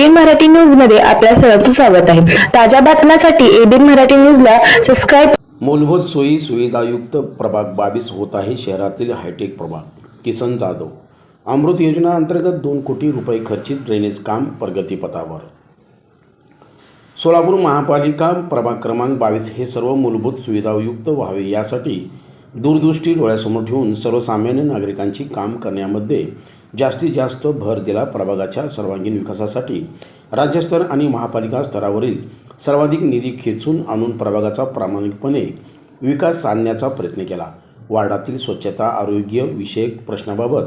ABN Marathi न्यूजमध्ये आपल्या सर्वांचं स्वागत आहे. ताज्या बातम्यांसाठी एबीएन मराठी न्यूजला सबस्क्राईब मूलभूत सोयी सुविधायुक्त प्रभाग बावीस होत आहे शहरातील हायटेक प्रभाग. किसन जाधव अमृत योजना अंतर्गत दोन कोटी रुपये खर्चित ड्रेनेज काम प्रगतीपथावर. सोलापूर महापालिका प्रभाग क्रमांक बावीस हे सर्व मूलभूत सुविधायुक्त व्हावे यासाठी दूरदृष्टी डोळ्यासमोर ठेवून सर्वसामान्य नागरिकांची काम करण्यामध्ये जास्तीत जास्त भर दिला प्रभागाच्या सर्वांगीण विकासासाठी. राज्यस्तर आणि महापालिका स्तरावरील सर्वाधिक निधी खेचून आणून प्रभागाचा प्रामाणिकपणे विकास साधण्याचा प्रयत्न केला. वार्डातील स्वच्छता आरोग्य विषयक प्रश्नाबाबत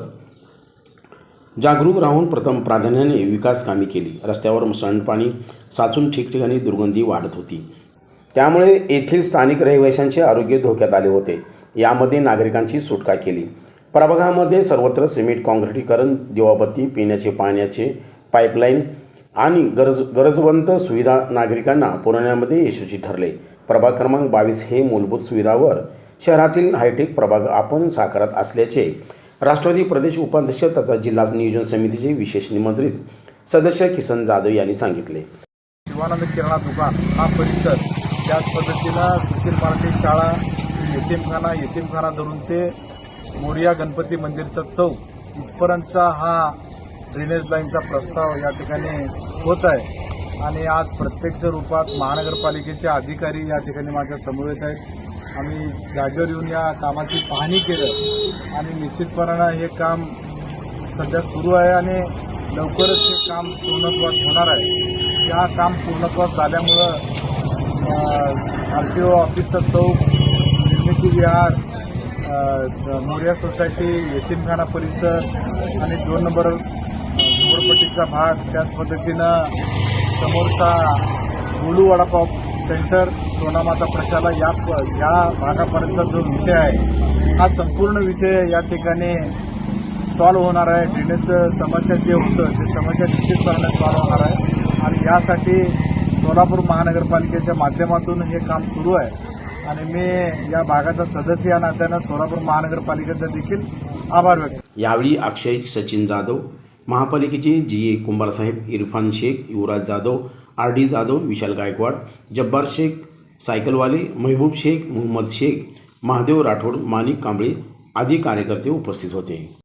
जागरूक राहून प्रथम प्राधान्याने विकास कामे केली. रस्त्यावर सांडपाणी साचून ठिकठिकाणी दुर्गंधी वाढत होती. त्यामुळे येथील स्थानिक रहिवाशांचे आरोग्य धोक्यात आले होते. यामध्ये नागरिकांची सुटका केली. प्रभागामध्ये सर्वत्र सिमेंट काँक्रिटीकरण दिवाबत्ती पिण्याचे पाण्याचे पाईपलाईन आणि गरज गरजवंत सुविधा नागरिकांना पुरवण्यामध्ये यशस्वी ठरले. प्रभाग क्रमांक बावीस हे मूलभूत सुविधावर शहरातील हायटेक प्रभाग आपण साकारत असल्याचे राष्ट्रवादी प्रदेश उपाध्यक्ष तथा जिल्हा नियोजन समितीचे विशेष निमंत्रित सदस्य किसन जाधव यांनी सांगितले. शिवानंद किराणा दुकान हा परिसर त्याच पद्धतीनं सुशील मराठी शाळा यतीमखाना यतीमखाना धरून ते मोरिया गणपती मंदिरचा चौक इथपर्यंतचा हा ड्रेनेज लाईनचा प्रस्ताव या ठिकाणी होत आहे. आणि आज प्रत्यक्ष रूपात महानगरपालिकेचे अधिकारी या ठिकाणी माझ्यासमोर येत आहेत. आम्ही जागेवर येऊन या कामाची पाहणी केलं आणि निश्चितपणानं हे काम सध्या सुरू आहे आणि लवकरच हे काम पूर्णत्वास होणार आहे. या काम पूर्णत्वास झाल्यामुळं आर टी ओ ऑफिसचा चौक निर्मिती विहार मोर्या सोसायटी यतीमखाना परिसर आणि दोन नंबर झोपडपट्टीचा भाग. त्याच पद्धतीनं समोरचा गोलू वडापाव सेंटर सोनामाता प्रशाला या या भागापर्यंतचा जो विषय आहे हा संपूर्ण विषय या ठिकाणी सॉल्व होणार आहे. ड्रेनेजचं समस्या जे होतं ते समस्या निश्चितपणे सॉल्व्ह होणार आहे. आणि यासाठी सोलापूर महानगरपालिकेच्या माध्यमातून हे काम सुरू आहे. आणि मी या भागाचा सदस्य या नात्यानं सोलापूर महानगरपालिकेचा देखील आभार व्यक्त यावेळी अक्षय सचिन जाधव महापालिकेचे जी ए कुंभारसाहेब इरफान शेख युवराज जाधव आर डी जाधव विशाल गायकवाड जब्बार शेख सायकलवाले महबूब शेख मोहम्मद शेख महादेव राठोड माणिक कांबळे आदी कार्यकर्ते उपस्थित होते.